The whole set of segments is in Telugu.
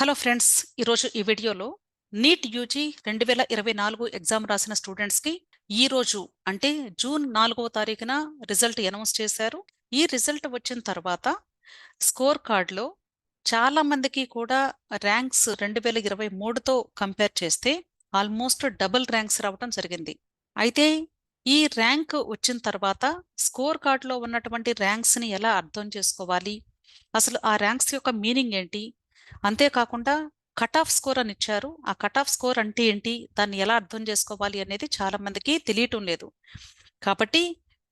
హలో ఫ్రెండ్స్ ఈరోజు ఈ వీడియోలో నీట్ యూజీ రెండు వేల ఇరవై నాలుగు ఎగ్జామ్ రాసిన స్టూడెంట్స్కి ఈ రోజు అంటే జూన్ నాలుగవ తారీఖున రిజల్ట్ అనౌన్స్ చేశారు. ఈ రిజల్ట్ వచ్చిన తర్వాత స్కోర్ కార్డులో చాలా మందికి కూడా ర్యాంక్స్ రెండు వేల ఇరవై మూడుతో కంపేర్ చేస్తే ఆల్మోస్ట్ డబుల్ ర్యాంక్స్ రావడం జరిగింది. అయితే ఈ ర్యాంక్ వచ్చిన తర్వాత స్కోర్ కార్డులో ఉన్నటువంటి ర్యాంక్స్ని ఎలా అర్థం చేసుకోవాలి? అసలు ఆ ర్యాంక్స్ యొక్క మీనింగ్ ఏంటి? అంతేకాకుండా కట్ ఆఫ్ స్కోర్ అని ఇచ్చారు. ఆ కట్ ఆఫ్ స్కోర్ అంటే ఏంటి? దాన్ని ఎలా అర్థం చేసుకోవాలి అనేది చాలా మందికి తెలియటం లేదు. కాబట్టి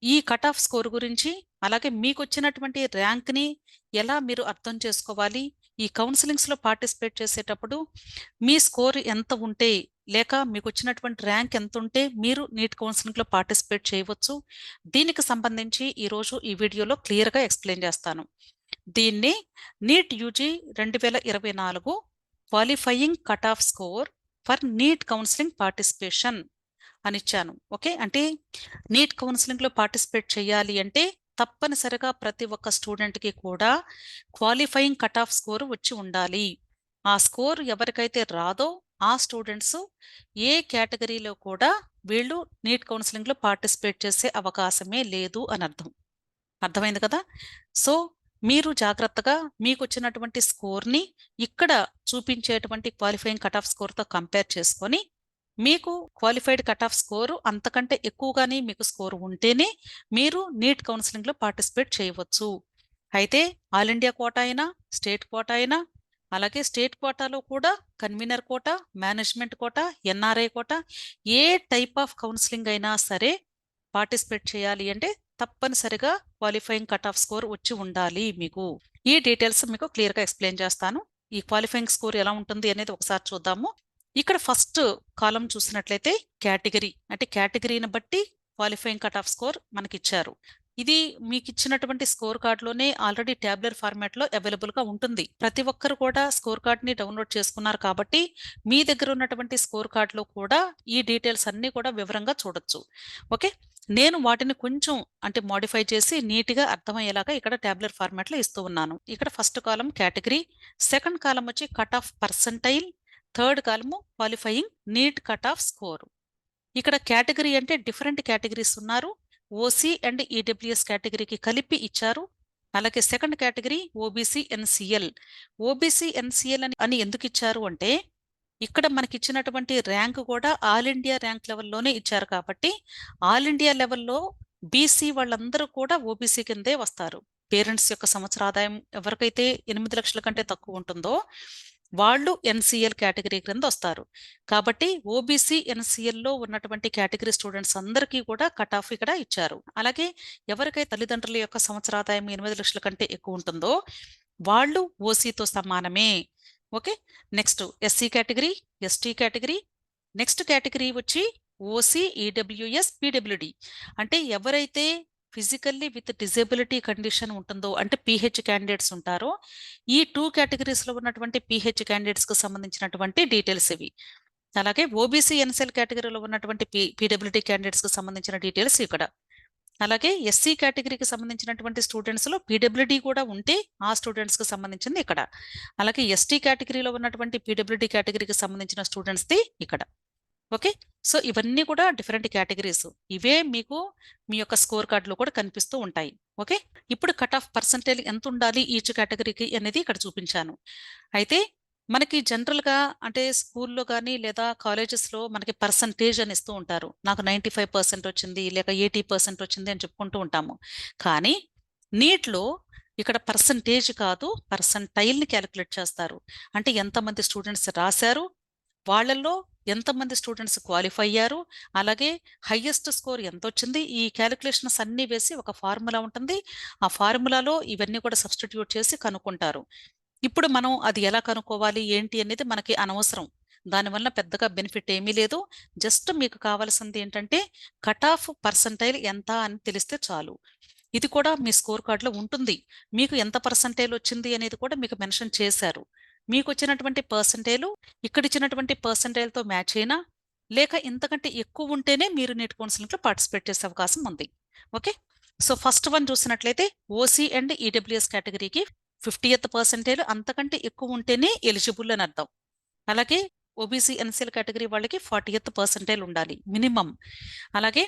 ఈ కట్ ఆఫ్ స్కోర్ గురించి అలాగే మీకు వచ్చినటువంటి ర్యాంక్ని ఎలా మీరు అర్థం చేసుకోవాలి? ఈ కౌన్సిలింగ్స్లో పార్టిసిపేట్ చేసేటప్పుడు మీ స్కోర్ ఎంత ఉంటే లేక మీకు వచ్చినటువంటి ర్యాంక్ ఎంత ఉంటే మీరు నీట్ కౌన్సిలింగ్లో పార్టిసిపేట్ చేయవచ్చు. దీనికి సంబంధించి ఈరోజు ఈ వీడియోలో క్లియర్గా ఎక్స్ప్లెయిన్ చేస్తాను. దీన్ని నీట్ యూజీ రెండు వేల ఇరవై నాలుగు qualifying cut off score for NEET counselling participation అని ఇచ్చాను. ఓకే? అంటే నీట్ కౌన్సిలింగ్లో పార్టిసిపేట్ చేయాలి అంటే తప్పనిసరిగా ప్రతి ఒక్క స్టూడెంట్కి కూడా క్వాలిఫయింగ్ కట్ ఆఫ్ స్కోర్ వచ్చి ఉండాలి. ఆ స్కోర్ ఎవరికైతే రాదో ఆ స్టూడెంట్స్ ఏ కేటగిరీలో కూడా వీళ్ళు నీట్ కౌన్సిలింగ్లో పార్టిసిపేట్ చేసే అవకాశమే లేదు అని అర్థం. అర్థమైంది కదా? సో మీరు జాగ్రత్తగా మీకు వచ్చినటువంటి స్కోర్ని ఇక్కడ చూపించేటువంటి క్వాలిఫైయింగ్ కట్ ఆఫ్ స్కోర్తో కంపేర్ చేసుకొని మీకు క్వాలిఫైడ్ కట్ ఆఫ్ స్కోరు అంతకంటే ఎక్కువగానే మీకు స్కోర్ ఉంటేనే మీరు నీట్ కౌన్సిలింగ్లో పార్టిసిపేట్ చేయవచ్చు. అయితే ఆల్ ఇండియా కోటా అయినా స్టేట్ కోటా అయినా అలాగే స్టేట్ కోటాలో కూడా convener quota management quota NRI quota A type of counselling అయినా సరే పార్టిసిపేట్ చేయాలి అంటే తప్పనిసరిగా క్వాలిఫైయింగ్ కట్ ఆఫ్ స్కోర్ వచ్చి ఉండాలి మీకు. ఈ డీటెయిల్స్ మీకు క్లియర్గా ఎక్స్ప్లెయిన్ చేస్తాను. ఈ క్వాలిఫైయింగ్ స్కోర్ ఎలా ఉంటుంది అనేది ఒకసారి చూద్దాము. ఇక్కడ ఫస్ట్ కాలం చూసినట్లయితే కేటగిరీ అంటే కేటగిరీని బట్టి క్వాలిఫైయింగ్ కట్ ఆఫ్ స్కోర్ మనకి ఇచ్చారు ఇది మీకు ఇచ్చినటువంటి స్కోర్ కార్డులోనే ఆల్రెడీ ట్యాబ్లెట్ ఫార్మాట్లో అవైలబుల్గా ఉంటుంది. ప్రతి ఒక్కరు కూడా స్కోర్ కార్డ్ని డౌన్లోడ్ చేసుకున్నారు కాబట్టి మీ దగ్గర ఉన్నటువంటి స్కోర్ కార్డులో కూడా ఈ డీటెయిల్స్ అన్నీ కూడా వివరంగా చూడొచ్చు. ఓకే? నేను వాటిని కొంచెం అంటే మాడిఫై చేసి నీట్గా అర్థమయ్యేలాగా ఇక్కడ ట్యాబ్లెట్ ఫార్మాట్లో ఇస్తూ ఉన్నాను. ఇక్కడ first column category second column వచ్చి cut off percentile third column qualifying NEET cut off score ఇక్కడ కేటగిరీ అంటే డిఫరెంట్ కేటగిరీస్ ఉన్నారు. ఓసీ అండ్ ఈడబ్ల్యూఎస్ కేటగిరీకి కలిపి ఇచ్చారు. అలాగే second category OBC NCL OBC NCL అని అని ఎందుకు ఇచ్చారు అంటే ఇక్కడ మనకి ఇచ్చినటువంటి ర్యాంక్ కూడా ఆల్ ఇండియా ర్యాంక్ లెవెల్లోనే ఇచ్చారు కాబట్టి ఆల్ ఇండియా లెవెల్లో బీసీ వాళ్ళందరూ కూడా ఓబీసీ కిందే వస్తారు. పేరెంట్స్ యొక్క సంవత్సర ఆదాయం ఎవరికైతే ఎనిమిది లక్షల కంటే తక్కువ ఉంటుందో వాళ్ళు ఎన్సీఎల్ కేటగిరీ క్రింద వస్తారు. కాబట్టి ఓబీసీ ఎన్సీఎల్లో ఉన్నటువంటి కేటగిరీ స్టూడెంట్స్ అందరికీ కూడా కట్ ఆఫ్ ఇక్కడ ఇచ్చారు. అలాగే ఎవరికైతే తల్లిదండ్రుల యొక్క సంవత్సర ఆదాయం ఎనిమిది లక్షల కంటే ఎక్కువ ఉంటుందో వాళ్ళు ఓసీతో సమానమే. Okay? Next SC category ST category next category వచ్చి ఓసీ ఈడబ్ల్యూఎస్ పీడబ్ల్యూడి అంటే ఎవరైతే ఫిజికల్లీ విత్ డిజేబిలిటీ కండిషన్ ఉంటుందో అంటే పీహెచ్ క్యాండిడేట్స్ ఉంటారో ఈ టూ కేటగిరీస్లో ఉన్నటువంటి పీహెచ్ క్యాండిడేట్స్కి సంబంధించినటువంటి డీటెయిల్స్ ఇవి. అలాగే ఓబీసీ ఎన్సెల్ కేటగిరీలో ఉన్నటువంటి పీ పీడబ్ల్యూటీ క్యాండిడేట్స్కి సంబంధించిన డీటెయిల్స్ ఇక్కడ. అలాగే ఎస్సీ కేటగిరీకి సంబంధించినటువంటి స్టూడెంట్స్లో పీడబ్ల్యూడీ కూడా ఉంటే ఆ స్టూడెంట్స్కి సంబంధించింది ఇక్కడ. అలాగే ఎస్టీ కేటగిరీలో ఉన్నటువంటి పీడబ్ల్యూడీ కేటగిరీకి సంబంధించిన స్టూడెంట్స్ది ఇక్కడ. ఓకే సో ఇవన్నీ కూడా డిఫరెంట్ కేటగిరీస్ ఇవే మీకు మీ యొక్క స్కోర్ కార్డులో కూడా కనిపిస్తూ ఉంటాయి. ఓకే ఇప్పుడు కట్ ఆఫ్ పర్సంటేజ్ ఎంత ఉండాలి ఈచ్ కేటగిరీకి అనేది ఇక్కడ చూపించాను. అయితే మనకి జనరల్గా అంటే స్కూల్లో కానీ లేదా కాలేజెస్లో మనకి పర్సంటేజ్ అని ఇస్తూ ఉంటారు. నాకు నైంటీ ఫైవ్ పర్సెంట్ వచ్చింది లేక ఎయిటీ పర్సెంట్ వచ్చింది అని చెప్పుకుంటూ ఉంటాము. కానీ నీట్లో ఇక్కడ పర్సంటేజ్ కాదు పర్సంటైల్ని క్యాలిక్యులేట్ చేస్తారు. అంటే ఎంతమంది స్టూడెంట్స్ రాశారు వాళ్ళల్లో ఎంతమంది స్టూడెంట్స్ క్వాలిఫై అయ్యారు అలాగే హయ్యెస్ట్ స్కోర్ ఎంత వచ్చింది ఈ క్యాలిక్యులేషన్స్ అన్నీ వేసి ఒక ఫార్ములా ఉంటుంది. ఆ ఫార్ములాలో ఇవన్నీ కూడా సబ్స్టిట్యూట్ చేసి కనుక్కుంటారు. ఇప్పుడు మనం అది ఎలా కనుక్కోవాలి? ఏంటి అనేది మనకి అనవసరం. దానివల్ల పెద్దగా బెనిఫిట్ ఏమీ లేదు. జస్ట్ మీకు కావాల్సింది ఏంటంటే కట్ ఆఫ్ పర్సంటైల్ ఎంత అని తెలిస్తే చాలు. ఇది కూడా మీ స్కోర్ కార్డులో ఉంటుంది. మీకు ఎంత పర్సంటైల్ వచ్చింది అనేది కూడా మీకు మెన్షన్ చేశారు. మీకు వచ్చినటువంటి పర్సంటేలు ఇక్కడ ఇచ్చినటువంటి పర్సంటైల్తో మ్యాచ్ అయినా లేక ఇంతకంటే ఎక్కువ ఉంటేనే మీరు నీట్ కౌన్సిలింగ్లో పార్టిసిపేట్ చేసే అవకాశం ఉంది. ఓకే? సో ఫస్ట్ వన్ చూసినట్లయితే ఓసీ అండ్ ఈడబ్ల్యూఎస్ కేటగిరీకి ఫిఫ్టీ ఎత్ పర్సెంటేజ్ అంతకంటే ఎక్కువ ఉంటేనే ఎలిజిబుల్ అని అర్థం. అలాగే ఓబీసీ ఎన్సీఎల్ కేటగిరీ వాళ్ళకి ఫార్టీ ఎత్ పర్సెంటేజ్ ఉండాలి మినిమం. అలాగే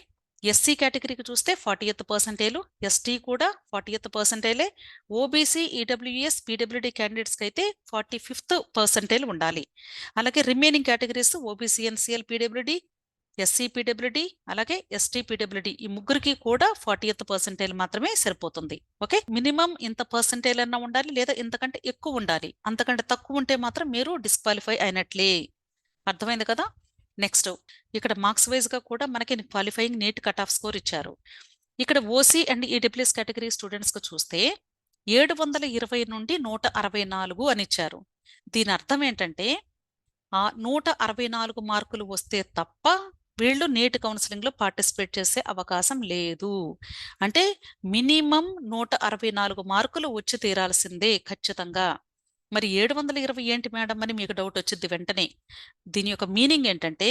ఎస్సీ కేటగిరీకి చూస్తే ఫార్టీ ఎత్ పర్సెంటేజ్ ఎస్టీ కూడా ఫార్టీ ఎత్ పర్సెంటేలే ఓబీసీ ఈడబ్ల్యూఎస్ పీడబ్ల్యూడి క్యాండిడేట్స్కి అయితే ఫార్టీ ఫిఫ్త్ పర్సెంటేజ్ ఉండాలి. అలాగే remaining categories OBC NCL PWD SC PWD అలాగే ఎస్టీపీడబ్ల్యూడి ఈ ముగ్గురికి కూడా ఫార్టీ ఎయిత్ పర్సెంటైల్ మాత్రమే సరిపోతుంది. ఓకే? మినిమం ఇంత పర్సెంటైల్ అన్న ఉండాలి లేదా ఇంతకంటే ఎక్కువ ఉండాలి. అంతకంటే తక్కువ ఉంటే మాత్రం మీరు డిస్క్వాలిఫై అయినట్లే. అర్థమైంది కదా? నెక్స్ట్ ఇక్కడ మార్క్స్ వైజ్గా కూడా మనకి qualifying NEET cut off score ఇచ్చారు. ఇక్కడ ఓసీ అండ్ ఈడబ్ల్యూఎస్ కేటగిరీ స్టూడెంట్స్కి చూస్తే ఏడు వందల ఇరవై నుండి నూట అరవై నాలుగు అని ఇచ్చారు. దీని అర్థం ఏంటంటే ఆ నూట అరవై నాలుగు మార్కులు వస్తే తప్ప వీళ్ళు నీట్ కౌన్సిలింగ్లో పార్టిసిపేట్ చేసే అవకాశం లేదు. అంటే మినిమం నూట అరవై నాలుగు మార్కులు వచ్చి తీరాల్సిందే ఖచ్చితంగా. మరి ఏడు వందల ఇరవై ఏంటి మేడం అని మీకు డౌట్ వచ్చింది వెంటనే. దీని యొక్క మీనింగ్ ఏంటంటే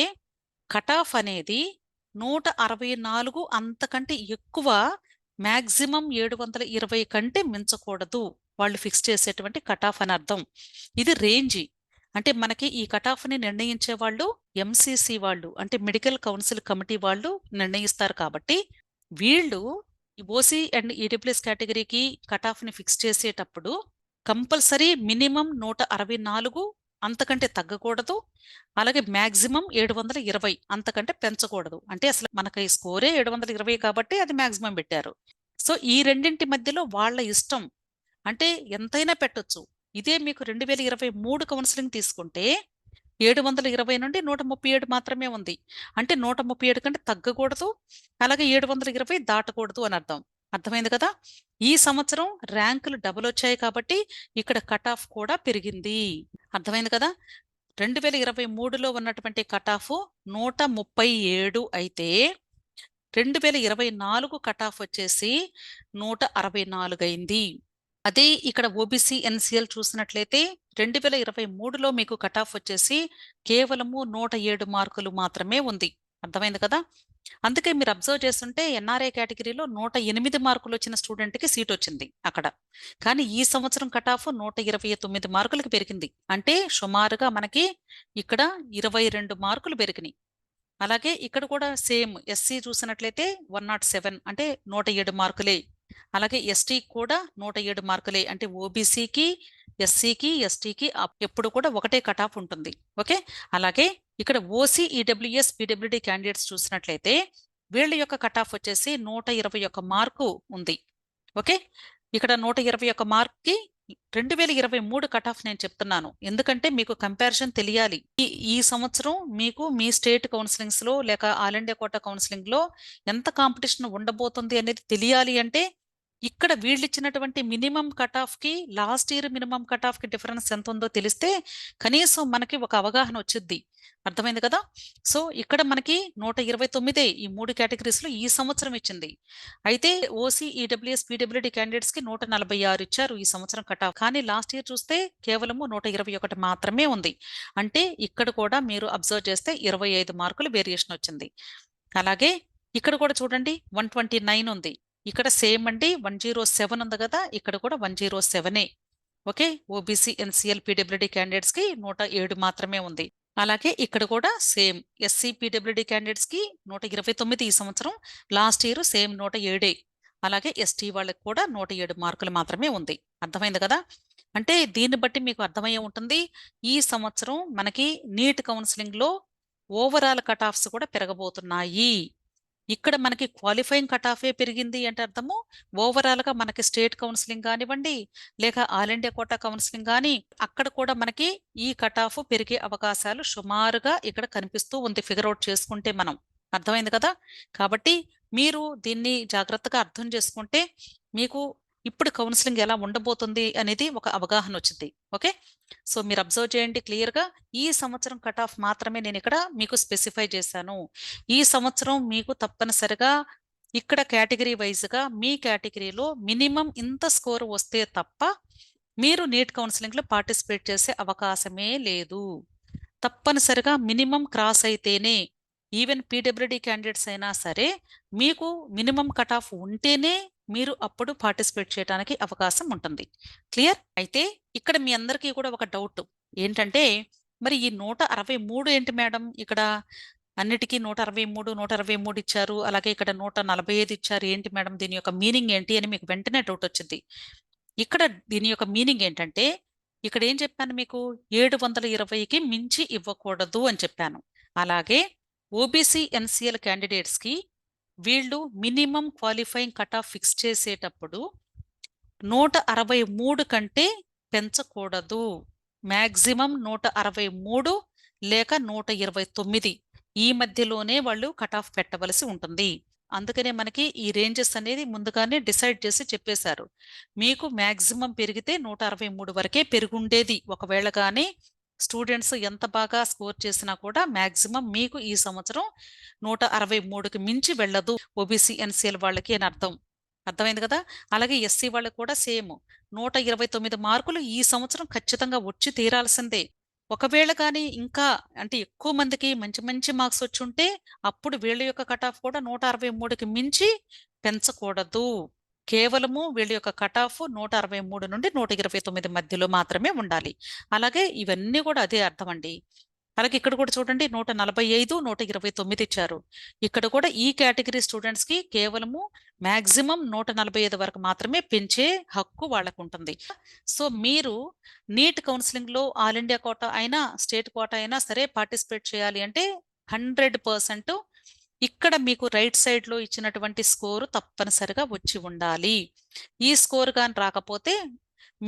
కట్ ఆఫ్ అనేది నూట అరవై నాలుగు అంతకంటే ఎక్కువ మ్యాక్సిమం ఏడు వందల ఇరవై కంటే మించకూడదు. వాళ్ళు ఫిక్స్ చేసేటువంటి కట్ ఆఫ్ అని అర్థం. ఇది రేంజ్. అంటే మనకి ఈ కట్ నిర్ణయించే వాళ్ళు ఎంసీసీ వాళ్ళు అంటే మెడికల్ కౌన్సిల్ కమిటీ వాళ్ళు నిర్ణయిస్తారు కాబట్టి వీళ్ళు ఓసీ అండ్ ఈడబ్ల్యూఎస్ కేటగిరీకి కట్ ఆఫ్ ఫిక్స్ చేసేటప్పుడు కంపల్సరీ మినిమం నూట అరవై నాలుగు అంతకంటే తగ్గకూడదు. అలాగే మ్యాక్సిమం ఏడు వందల ఇరవై అంతకంటే పెంచకూడదు. అంటే అసలు మనకి స్కోరే ఏడు వందల ఇరవై కాబట్టి అది మ్యాక్సిమం పెట్టారు. సో ఈ రెండింటి మధ్యలో వాళ్ళ ఇష్టం అంటే ఎంతైనా పెట్టొచ్చు. ఇదే మీకు రెండు వేల ఇరవై మూడు కౌన్సిలింగ్ తీసుకుంటే ఏడు వందల ఇరవై నుండి నూట ముప్పై ఏడు మాత్రమే ఉంది. అంటే నూట ముప్పై ఏడు కంటే తగ్గకూడదు అలాగే ఏడు వందల ఇరవై దాటకూడదు అని అర్థం. అర్థమైంది కదా? ఈ సంవత్సరం ర్యాంకులు డబుల్ వచ్చాయి కాబట్టి ఇక్కడ కట్ ఆఫ్ కూడా పెరిగింది. అర్థమైంది కదా? రెండు వేల ఇరవై మూడులో ఉన్నటువంటి కట్ ఆఫ్ నూట ముప్పై ఏడు అయితే రెండు వేల ఇరవై నాలుగు కట్ ఆఫ్ వచ్చేసి నూట అరవై నాలుగు అయింది. అదే ఇక్కడ ఓబీసీ ఎన్సిఎల్ చూసినట్లయితే రెండు వేల ఇరవై మూడులో మీకు కట్ ఆఫ్ వచ్చేసి కేవలము నూట ఏడు మార్కులు మాత్రమే ఉంది. అర్థమైంది కదా? అందుకే మీరు అబ్జర్వ్ చేస్తుంటే ఎన్ఆర్ఐ కేటగిరీలో నూట ఎనిమిది మార్కులు వచ్చిన స్టూడెంట్కి సీట్ వచ్చింది అక్కడ. కానీ ఈ సంవత్సరం కట్ ఆఫ్ నూట ఇరవై తొమ్మిది మార్కులకు పెరిగింది. అంటే సుమారుగా మనకి ఇక్కడ ఇరవై రెండు మార్కులు పెరిగినాయి. అలాగే ఇక్కడ కూడా సేమ్ ఎస్సీ చూసినట్లయితే వన్ నాట్ సెవెన్ అంటే నూట ఏడు మార్కులే అలాగే ఎస్టీ కూడా నూట ఏడు మార్కులే అంటే ఓబీసీకి ఎస్సీకి ఎస్టీకి ఎప్పుడు కూడా ఒకటే కట్ ఆఫ్ ఉంటుంది. ఓకే? అలాగే ఇక్కడ ఓసీ ఈడబ్ల్యూఎస్ పీడబ్ల్యూడి క్యాండిడేట్స్ చూసినట్లయితే వీళ్ళ యొక్క కట్ ఆఫ్ వచ్చేసి నూట ఇరవై ఒక్క మార్కు ఉంది. ఓకే? ఇక్కడ నూట ఇరవై ఒక్క మార్క్కి రెండు వేల ఇరవై మూడు కట్ ఆఫ్ నేను చెప్తున్నాను. ఎందుకంటే మీకు కంపారిజన్ తెలియాలి. ఈ ఈ సంవత్సరం మీకు మీ స్టేట్ కౌన్సిలింగ్స్లో లేక ఆల్ ఇండియా కోట కౌన్సిలింగ్లో ఎంత కాంపిటీషన్ ఉండబోతుంది అనేది తెలియాలి అంటే ఇక్కడ వీళ్ళు ఇచ్చినటువంటి మినిమం కట్ ఆఫ్కి లాస్ట్ ఇయర్ మినిమం కట్ ఆఫ్కి డిఫరెన్స్ ఎంత ఉందో తెలిస్తే కనీసం మనకి ఒక అవగాహన వచ్చింది అర్థమైంది కదా? సో ఇక్కడ మనకి నూట ఇరవై తొమ్మిదే ఈ మూడు కేటగిరీస్లో ఈ సంవత్సరం ఇచ్చింది. అయితే ఓసీ ఈడబ్ల్యూఎస్ పీడబ్ల్యూడి క్యాండిడేట్స్కి నూట నలభై ఆరు ఇచ్చారు ఈ సంవత్సరం కట్ ఆఫ్ కానీ లాస్ట్ ఇయర్ చూస్తే కేవలము నూట ఇరవై ఒకటి మాత్రమే ఉంది. అంటే ఇక్కడ కూడా మీరు అబ్జర్వ్ చేస్తే ఇరవై ఐదు మార్కులు వేరియేషన్ వచ్చింది. అలాగే ఇక్కడ కూడా చూడండి వన్ ట్వంటీ నైన్ ఉంది. ఇక్కడ సేమ్ అండి వన్ జీరో సెవెన్ ఉంది కదా ఇక్కడ కూడా వన్ జీరో సెవెనే. ఓకే? ఓబీసీ ఎన్సీఎల్ పీడబ్ల్యూడీ క్యాండిడేట్స్కి నూట ఏడు మాత్రమే ఉంది. అలాగే ఇక్కడ కూడా సేమ్ ఎస్సీ పీడబ్ల్యూడీ క్యాండిడేట్స్కి నూట ఇరవై తొమ్మిది ఈ సంవత్సరం లాస్ట్ ఇయర్ సేమ్ నూట ఏడే. అలాగే ఎస్టీ వాళ్ళకి కూడా నూట ఏడు మార్కులు మాత్రమే ఉంది. అర్థమైంది కదా? అంటే దీన్ని బట్టి మీకు అర్థమయ్యే ఉంటుంది ఈ సంవత్సరం మనకి నీట్ కౌన్సిలింగ్లో ఓవరాల్ కట్ ఆఫ్స్ కూడా పెరగబోతున్నాయి. ఇక్కడ మనకి క్వాలిఫైయింగ్ కట్ ఆఫే పెరిగింది అంటే అర్థము ఓవరాల్గా మనకి స్టేట్ కౌన్సిలింగ్ కానివ్వండి లేక ఆల్ ఇండియా కోటా కౌన్సిలింగ్ కానీ అక్కడ కూడా మనకి ఈ కట్ ఆఫ్ పెరిగే అవకాశాలు సుమారుగా ఇక్కడ కనిపిస్తూ ఉంది ఫిగర్ అవుట్ చేసుకుంటే మనం. అర్థమైంది కదా? కాబట్టి మీరు దీన్ని జాగ్రత్తగా అర్థం చేసుకుంటే మీకు ఇప్పుడు కౌన్సిలింగ్ ఎలా ఉండబోతుంది అనేది ఒక అవగాహన వచ్చింది. ఓకే? సో మీరు అబ్జర్వ్ చేయండి క్లియర్గా. ఈ సంవత్సరం కట్ ఆఫ్ మాత్రమే నేను ఇక్కడ మీకు స్పెసిఫై చేశాను. ఈ సంవత్సరం మీకు తప్పనిసరిగా ఇక్కడ కేటగిరీ వైజ్గా మీ కేటగిరీలో మినిమం ఇంత స్కోర్ వస్తే తప్ప మీరు నీట్ కౌన్సిలింగ్లో పార్టిసిపేట్ చేసే అవకాశమే లేదు. తప్పనిసరిగా మినిమం క్రాస్ అయితేనే ఈవెన్ పీడబ్ల్యూడీ క్యాండిడేట్స్ అయినా సరే మీకు మినిమం కట్ ఆఫ్ ఉంటేనే మీరు అప్పుడు పార్టిసిపేట్ చేయడానికి అవకాశం ఉంటుంది. క్లియర్? అయితే ఇక్కడ మీ అందరికీ కూడా ఒక డౌట్. ఏంటంటే మరి ఈ నూట అరవై మూడు ఏంటి మేడం? ఇక్కడ అన్నిటికీ నూట అరవై మూడు నూట అరవై మూడు ఇచ్చారు. అలాగే ఇక్కడ నూట నలభై ఐదు ఇచ్చారు. ఏంటి మేడం? దీని యొక్క మీనింగ్ ఏంటి అని మీకు వెంటనే డౌట్ వచ్చింది. ఇక్కడ దీని యొక్క మీనింగ్ ఏంటంటే ఇక్కడ ఏం చెప్పాను మీకు? ఏడు వందల ఇరవైకి మించి ఇవ్వకూడదు అని చెప్పాను. అలాగే ఓబీసీ ఎన్సీఎల్ క్యాండిడేట్స్కి వీళ్ళు minimum qualifying cut off fix చేసేటప్పుడు నూట అరవై మూడు కంటే పెంచకూడదు. మ్యాక్సిమం నూట అరవై మూడు లేక నూట ఇరవై తొమ్మిది. ఈ మధ్యలోనే వాళ్ళు కట్ ఆఫ్ పెట్టవలసి ఉంటుంది. అందుకనే మనకి ఈ రేంజెస్ అనేది ముందుగానే డిసైడ్ చేసి చెప్పేశారు. మీకు మ్యాక్సిమం పెరిగితే నూట అరవై మూడు వరకే పెరుగుండేది. ఒకవేళ కానీ స్టూడెంట్స్ ఎంత బాగా స్కోర్ చేసినా కూడా మ్యాక్సిమం మీకు ఈ సంవత్సరం నూట అరవై మూడుకి మించి వెళ్ళదు ఓబీసీ ఎన్సీఎల్ వాళ్ళకి అని అర్థం. అర్థమైంది కదా? అలాగే ఎస్సీ వాళ్ళకి కూడా సేమ్. నూట ఇరవై తొమ్మిది మార్కులు ఈ సంవత్సరం ఖచ్చితంగా వచ్చి తీరాల్సిందే. ఒకవేళ కానీ ఇంకా అంటే ఎక్కువ మందికి మంచి మంచి మార్క్స్ వచ్చి ఉంటే అప్పుడు వీళ్ళ యొక్క కట్ ఆఫ్ కూడా నూట అరవై మూడుకి మించి పెంచకూడదు. కేవలము వీళ్ళ యొక్క కట్ ఆఫ్ నూట అరవై మూడు నుండి నూట ఇరవై తొమ్మిది మధ్యలో మాత్రమే ఉండాలి. అలాగే ఇవన్నీ కూడా అదే అర్థం అండి అలాగే ఇక్కడ కూడా చూడండి నూట నలభై ఐదు నూట ఇరవై తొమ్మిది ఇచ్చారు. ఇక్కడ కూడా ఈ కేటగిరీ స్టూడెంట్స్కి కేవలము మాక్సిమం నూట నలభై ఐదు వరకు మాత్రమే పెంచే హక్కు వాళ్ళకు ఉంటుంది. సో మీరు నీట్ కౌన్సిలింగ్లో ఆల్ ఇండియా కోటా అయినా స్టేట్ కోటా అయినా సరే పార్టిసిపేట్ చేయాలి అంటే హండ్రెడ్ పర్సెంట్ ఇక్కడ మీకు రైట్ సైడ్లో ఇచ్చినటువంటి స్కోరు తప్పనిసరిగా వచ్చి ఉండాలి. ఈ స్కోర్ కానీ రాకపోతే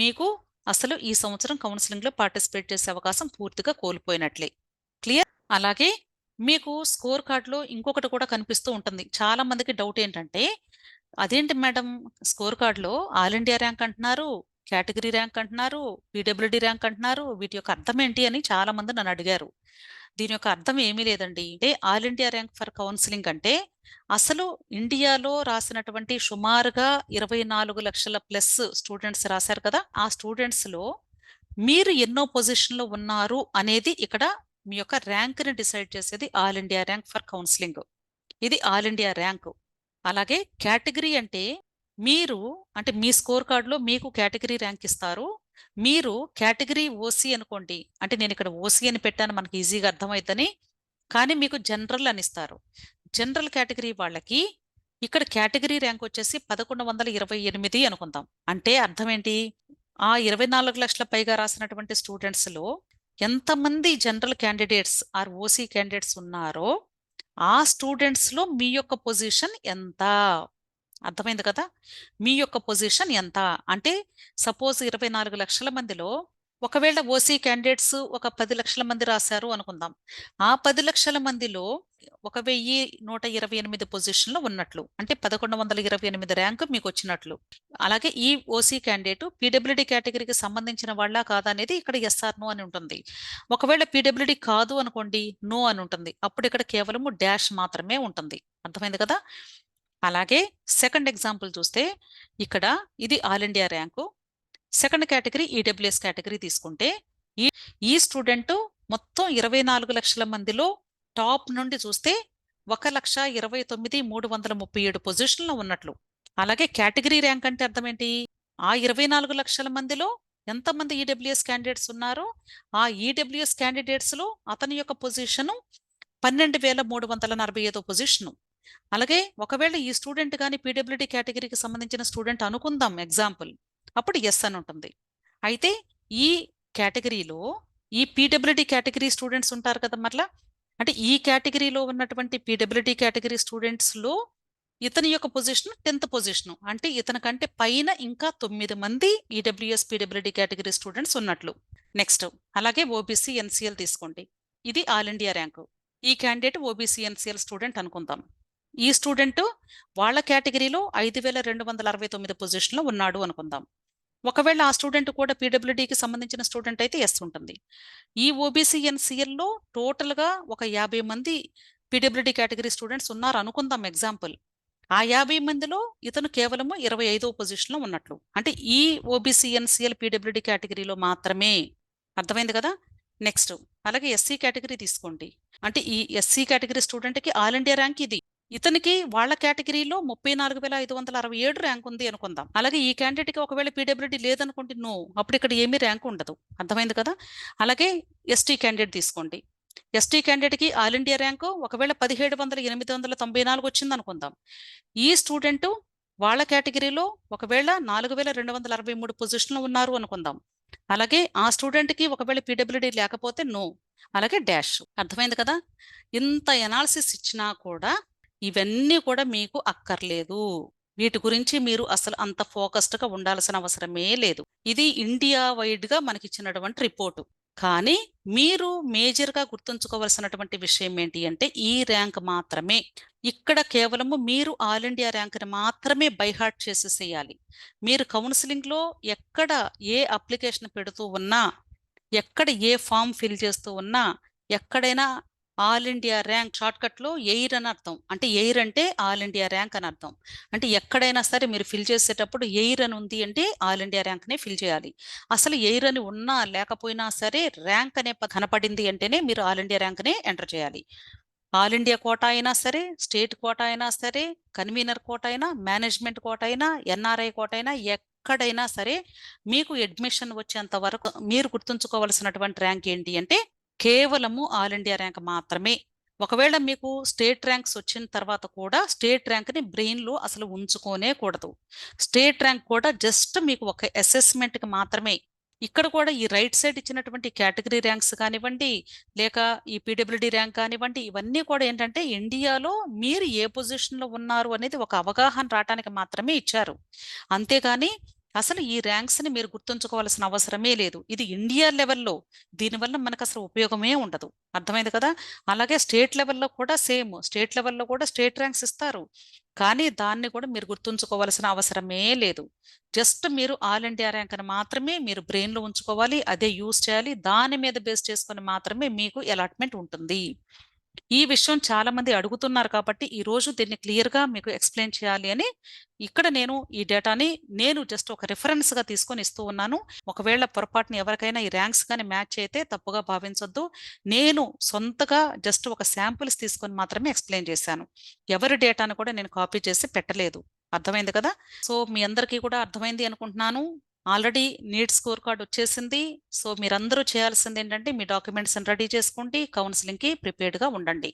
మీకు అసలు ఈ సంవత్సరం కౌన్సిలింగ్లో పార్టిసిపేట్ చేసే అవకాశం పూర్తిగా కోల్పోయినట్లే. క్లియర్? అలాగే మీకు స్కోర్ కార్డులో ఇంకొకటి కూడా కనిపిస్తూ ఉంటుంది. చాలా మందికి డౌట్ ఏంటంటే అదేంటి మేడం స్కోర్ కార్డులో ఆల్ ఇండియా ర్యాంక్ అంటున్నారు కేటగిరీ ర్యాంక్ అంటున్నారు పీడబ్ల్యూడి ర్యాంక్ అంటున్నారు వీటి యొక్క అర్థం ఏంటి అని చాలా మంది నన్ను అడిగారు. దీని యొక్క అర్థం ఏమీ లేదండి. అంటే all India rank for counselling అంటే అసలు ఇండియాలో రాసినటువంటి సుమారుగా ఇరవై నాలుగు లక్షల ప్లస్ స్టూడెంట్స్ రాశారు కదా. ఆ స్టూడెంట్స్లో మీరు ఎన్నో పొజిషన్లో ఉన్నారు అనేది ఇక్కడ మీ యొక్క ర్యాంక్ని డిసైడ్ చేసేది all India rank for counselling. ఇది ఆల్ ఇండియా ర్యాంక్. అలాగే కేటగిరీ అంటే మీరు అంటే మీ స్కోర్ కార్డులో మీకు కేటగిరీ ర్యాంక్ ఇస్తారు. మీరు కేటగిరీ ఓసీ అనుకోండి అంటే నేను ఇక్కడ ఓసీ అని పెట్టాను మనకి ఈజీగా అర్థమవుతుందని కానీ మీకు జనరల్ అని ఇస్తారు. జనరల్ కేటగిరీ వాళ్ళకి ఇక్కడ కేటగిరీ ర్యాంక్ వచ్చేసి పదకొండు వందల ఇరవై ఎనిమిది అనుకుందాం. అంటే అర్థం ఏంటి? ఆ ఇరవై నాలుగు లక్షల పైగా రాసినటువంటి స్టూడెంట్స్లో ఎంతమంది general candidates or OC candidates ఉన్నారో ఆ స్టూడెంట్స్లో మీ యొక్క పొజిషన్ ఎంత? అర్థమైంది కదా? మీ యొక్క పొజిషన్ ఎంత? అంటే సపోజ్ ఇరవై నాలుగు లక్షల మందిలో ఒకవేళ ఓసీ క్యాండిడేట్స్ ఒక పది లక్షల మంది రాశారు అనుకుందాం. ఆ పది లక్షల మందిలో ఒక వెయ్యి నూట ఇరవై ఎనిమిది పొజిషన్లో ఉన్నట్లు అంటే పదకొండు వందల ఇరవై ఎనిమిది ర్యాంకు మీకు వచ్చినట్లు. అలాగే ఈ ఓసీ క్యాండిడేట్ పీడబ్ల్యూడి కేటగిరీకి సంబంధించిన వాళ్ళ కాదా అనేది ఇక్కడ ఎస్ఆర్ నో అని ఉంటుంది. ఒకవేళ పీడబ్ల్యూడి కాదు అనుకోండి నో అని ఉంటుంది. అప్పుడు ఇక్కడ కేవలము డాష్ మాత్రమే ఉంటుంది. అర్థమైంది కదా? అలాగే సెకండ్ ఎగ్జాంపుల్ చూస్తే ఇక్కడ ఇది all India rank. Second category EWS category తీసుకుంటే ఈ ఈ స్టూడెంట్ మొత్తం ఇరవై నాలుగు లక్షల మందిలో టాప్ నుండి చూస్తే ఒక లక్ష ఇరవై తొమ్మిది మూడు వందల ముప్పై ఏడు పొజిషన్లో ఉన్నట్లు. అలాగే కేటగిరీ ర్యాంక్ అంటే అర్థం ఏంటి ఆ ఇరవై నాలుగు లక్షల మందిలో ఎంతమంది ఈడబ్ల్యూఎస్ క్యాండిడేట్స్ ఉన్నారో ఆ ఈడబ్ల్యూఎస్ క్యాండిడేట్స్లో అతని యొక్క పొజిషను పన్నెండు వేల మూడు వందల నలభై ఐదో పొజిషను. అలాగే ఒకవేళ ఈ స్టూడెంట్ కానీ పీడబ్ల్యూడి కేటగిరీకి సంబంధించిన స్టూడెంట్ అనుకుందాం ఎగ్జాంపుల్ అప్పుడు ఎస్ అని ఉంటుంది. అయితే ఈ కేటగిరీలో ఈ పీడబ్ల్యూడి కేటగిరీ స్టూడెంట్స్ ఉంటారు కదా మరలా? అంటే ఈ కేటగిరీలో ఉన్నటువంటి పీడబ్ల్యూడి కేటగిరీ స్టూడెంట్స్లో ఇతని యొక్క పొజిషన్ టెన్త్ పొజిషన్. అంటే ఇతని కంటే పైన ఇంకా తొమ్మిది మంది ఈడబ్ల్యూఎస్ పీడబ్ల్యూడి కేటగిరీ స్టూడెంట్స్ ఉన్నట్లు. నెక్స్ట్ అలాగే ఓబీసీ ఎన్సీఎల్ తీసుకోండి. ఇది ఆల్ ఇండియా ర్యాంకు. ఈ క్యాండిడేట్ ఓబీసీ ఎన్సీఎల్ స్టూడెంట్ అనుకుందాం. ఈ స్టూడెంట్ వాళ్ళ కేటగిరీలో ఐదు వేల రెండు వందల అరవై తొమ్మిది పొజిషన్లో ఉన్నాడు అనుకుందాం. ఒకవేళ ఆ స్టూడెంట్ కూడా పీడబ్ల్యూడికి సంబంధించిన స్టూడెంట్ అయితే ఎస్ ఉంటుంది. ఈ ఓబీసీ ఎన్సీఎల్లో టోటల్గా ఒక యాభై మంది పీడబ్ల్యూడి కేటగిరీ స్టూడెంట్స్ ఉన్నారు అనుకుందాం ఎగ్జాంపుల్ ఆ యాభై మందిలో ఇతను కేవలము ఇరవై ఐదో పొజిషన్లో ఉన్నట్లు. అంటే ఈ ఓబీసీ ఎన్సీఎల్ పీడబ్ల్యూడి కేటగిరీలో మాత్రమే. అర్థమైంది కదా? నెక్స్ట్ అలాగే ఎస్సీ కేటగిరీ తీసుకోండి. అంటే ఈ ఎస్సీ కేటగిరీ స్టూడెంట్కి ఆల్ ఇండియా ర్యాంక్ ఇది. ఇతనికి వాళ్ళ కేటగిరీలో ముప్పై నాలుగు వేల ఐదు వందల అరవై ఏడు ర్యాంక్ ఉంది అనుకుందాం. అలాగే ఈ క్యాండిడేట్కి ఒకవేళ పీడబ్ల్యూడీ లేదనుకోండి నో అప్పుడు ఇక్కడ ఏమీ ర్యాంక్ ఉండదు. అర్థమైంది కదా? అలాగే ఎస్టీ క్యాండిడేట్ తీసుకోండి. ఎస్టీ క్యాండిడేట్కి ఆల్ ఇండియా ర్యాంకు ఒకవేళ పదిహేడు వందల ఎనిమిది వందల తొంభై నాలుగు వచ్చింది అనుకుందాం ఈ స్టూడెంట్ వాళ్ళ కేటగిరీలో ఒకవేళ నాలుగు వేల రెండు వందల అరవై మూడు పొజిషన్లో ఉన్నారు అనుకుందాం. అలాగే ఆ స్టూడెంట్కి ఒకవేళ పీడబ్ల్యూడీ లేకపోతే నో అలాగే డాష్. అర్థమైంది కదా? ఇంత ఎనాలిసిస్ ఇచ్చినా కూడా ఇవన్నీ కూడా మీకు అక్కర్లేదు. వీటి గురించి మీరు అసలు అంత ఫోకస్డ్గా ఉండాల్సిన అవసరమే లేదు. ఇది ఇండియా వైడ్గా మనకి ఇచ్చినటువంటి రిపోర్టు. కానీ మీరు మేజర్గా గుర్తుంచుకోవాల్సినటువంటి విషయం ఏంటి అంటే ఈ ర్యాంక్ మాత్రమే. ఇక్కడ కేవలము మీరు ఆల్ ఇండియా ర్యాంక్ని మాత్రమే బైహార్ట్ చేసేసేయాలి. మీరు కౌన్సిలింగ్లో ఎక్కడ ఏ అప్లికేషన్ పెడుతూ ఉన్నా ఎక్కడ ఏ ఫామ్ ఫిల్ చేస్తూ ఉన్నా ఎక్కడైనా ఆల్ ఇండియా ర్యాంక్ షార్ట్కట్లో ఎయిర్ అని అర్థం. అంటే ఎయిర్ అంటే ఆల్ ఇండియా ర్యాంక్ అని అర్థం. అంటే ఎక్కడైనా సరే మీరు ఫిల్ చేసేటప్పుడు ఎయిర్ అని ఉంది అంటే ఆల్ ఇండియా ర్యాంక్నే ఫిల్ చేయాలి. అసలు ఎయిర్ అని ఉన్నా లేకపోయినా సరే ర్యాంక్ అనే కనపడింది అంటేనే మీరు ఆల్ ఇండియా ర్యాంక్నే ఎంటర్ చేయాలి. ఆల్ ఇండియా కోటా అయినా సరే స్టేట్ కోటా అయినా సరే కన్వీనర్ కోట అయినా మేనేజ్మెంట్ కోట అయినా ఎన్ఆర్ఐ కోట అయినా ఎక్కడైనా సరే మీకు అడ్మిషన్ వచ్చేంత వరకు మీరు గుర్తుంచుకోవాల్సినటువంటి ర్యాంక్ ఏంటి అంటే కేవలము ఆల్ ఇండియా ర్యాంక్ మాత్రమే. ఒకవేళ మీకు స్టేట్ ర్యాంక్స్ వచ్చిన తర్వాత కూడా స్టేట్ ర్యాంక్ని బ్రెయిన్లో అసలు ఉంచుకోనే కూడదు. స్టేట్ ర్యాంక్ కూడా జస్ట్ మీకు ఒక అసెస్మెంట్కి మాత్రమే. ఇక్కడ కూడా ఈ రైట్ సైడ్ ఇచ్చినటువంటి కేటగిరీ ర్యాంక్స్ కానివ్వండి లేక ఈ పీడబ్ల్యూడి ర్యాంక్ కానివ్వండి ఇవన్నీ కూడా ఏంటంటే ఇండియాలో మీరు ఏ పొజిషన్లో ఉన్నారు అనేది ఒక అవగాహన రావడానికి మాత్రమే ఇచ్చారు. అంతేగాని అసలు ఈ ర్యాంక్స్ని మీరు గుర్తుంచుకోవాల్సిన అవసరమే లేదు. ఇది ఇండియా లెవెల్లో దీనివల్ల మనకు అసలు ఉపయోగమే ఉండదు. అర్థమైంది కదా? అలాగే స్టేట్ లెవెల్లో కూడా సేమ్. స్టేట్ లెవెల్లో కూడా స్టేట్ ర్యాంక్స్ ఇస్తారు. కానీ దాన్ని కూడా మీరు గుర్తుంచుకోవాల్సిన అవసరమే లేదు. జస్ట్ మీరు ఆల్ ఇండియా ర్యాంక్ అని మాత్రమే మీరు బ్రెయిన్లో ఉంచుకోవాలి అదే యూస్ చేయాలి దాని మీద బేస్ చేసుకొని మాత్రమే మీకు అలాట్మెంట్ ఉంటుంది. ఈ విషయం చాలా మంది అడుగుతున్నారు కాబట్టి ఈ రోజు దీన్ని క్లియర్గా మీకు ఎక్స్ప్లెయిన్ చేయాలి అని ఇక్కడ నేను ఈ డేటాని నేను జస్ట్ ఒక రిఫరెన్స్గా తీసుకొని ఇస్తూ ఉన్నాను. ఒకవేళ పొరపాటున ఎవరికైనా ఈ ర్యాంక్స్ కానీ మ్యాచ్ అయితే తప్పుగా భావించొద్దు. నేను సొంతగా జస్ట్ ఒక శాంపుల్స్ తీసుకొని మాత్రమే ఎక్స్ప్లెయిన్ చేశాను. ఎవరి డేటాను కూడా నేను కాపీ చేసి పెట్టలేదు. అర్థమైంది కదా? సో మీ అందరికీ కూడా అర్థమైంది అనుకుంటున్నాను. ఆల్రెడీ నీట్ స్కోర్ కార్డ్ వచ్చేసింది. సో మీరందరూ చేయాల్సింది ఏంటంటే మీ డాక్యుమెంట్స్ రెడీ చేసుకోండి. కౌన్సిలింగ్కి ప్రిపేర్డ్గా ఉండండి.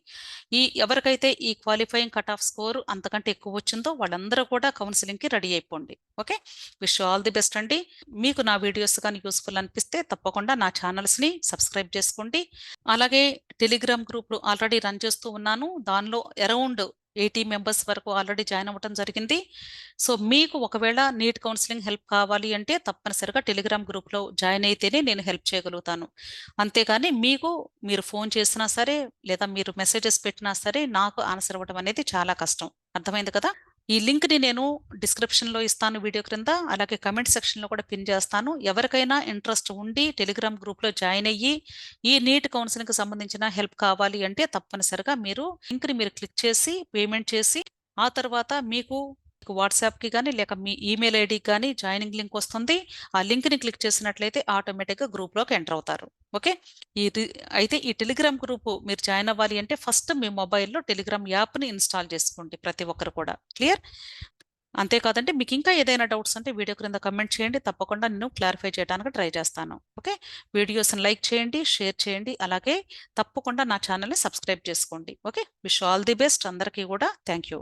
ఈ ఎవరికైతే ఈ క్వాలిఫైయింగ్ కట్ ఆఫ్ స్కోర్ అంతకంటే ఎక్కువ వచ్చిందో వాళ్ళందరూ కూడా కౌన్సిలింగ్కి రెడీ అయిపోండి. Okay? Wish all the best అండి. మీకు నా వీడియోస్ కానీ యూస్ఫుల్ అనిపిస్తే తప్పకుండా నా ఛానల్స్ని సబ్స్క్రైబ్ చేసుకోండి. అలాగే టెలిగ్రామ్ గ్రూప్లు ఆల్రెడీ రన్ చేస్తూ ఉన్నాను. దానిలో అరౌండ్ ఎయిటీ మెంబర్స్ వరకు ఆల్రెడీ జాయిన్ అవ్వడం జరిగింది. సో మీకు ఒకవేళ నీట్ కౌన్సిలింగ్ హెల్ప్ కావాలి అంటే తప్పనిసరిగా టెలిగ్రామ్ గ్రూప్లో జాయిన్ అయితేనే నేను హెల్ప్ చేయగలుగుతాను. అంతేగాని మీకు మీరు ఫోన్ చేసినా సరే లేదా మీరు మెసేజెస్ పెట్టినా సరే నాకు ఆన్సర్ ఇవ్వడం అనేది చాలా కష్టం. అర్థమైంది కదా? ఈ లింక్ని నేను డిస్క్రిప్షన్లో ఇస్తాను వీడియో క్రింద అలాగే కమెంట్ సెక్షన్లో కూడా పిన్ చేస్తాను. ఎవరికైనా ఇంట్రెస్ట్ ఉండి టెలిగ్రామ్ గ్రూప్లో జాయిన్ అయ్యి ఈ నీట్ కౌన్సిలింగ్కి సంబంధించిన హెల్ప్ కావాలి అంటే తప్పనిసరిగా మీరు లింక్ని మీరు క్లిక్ చేసి పేమెంట్ చేసి ఆ తర్వాత మీకు మీకు వాట్సాప్కి కానీ లేక మీ ఈమెయిల్ ఐడికి కానీ జాయినింగ్ లింక్ వస్తుంది. ఆ లింక్ని క్లిక్ చేసినట్లయితే ఆటోమేటిక్గా గ్రూప్లోకి ఎంటర్ అవుతారు. ఓకే? ఈ అయితే ఈ టెలిగ్రామ్ గ్రూప్ మీరు జాయిన్ అవ్వాలి అంటే ఫస్ట్ మీ మొబైల్లో టెలిగ్రామ్ యాప్ని ఇన్స్టాల్ చేసుకోండి ప్రతి ఒక్కరు కూడా. క్లియర్? అంతేకాదంటే మీకు ఇంకా ఏదైనా డౌట్స్ అంటే వీడియో క్రింద కమెంట్ చేయండి. తప్పకుండా నేను క్లారిఫై చేయడానికి ట్రై చేస్తాను. ఓకే? వీడియోస్ని లైక్ చేయండి షేర్ చేయండి. అలాగే తప్పకుండా నా ఛానల్ని సబ్స్క్రైబ్ చేసుకోండి. Okay? Wish all the best. అందరికీ కూడా థ్యాంక్ యూ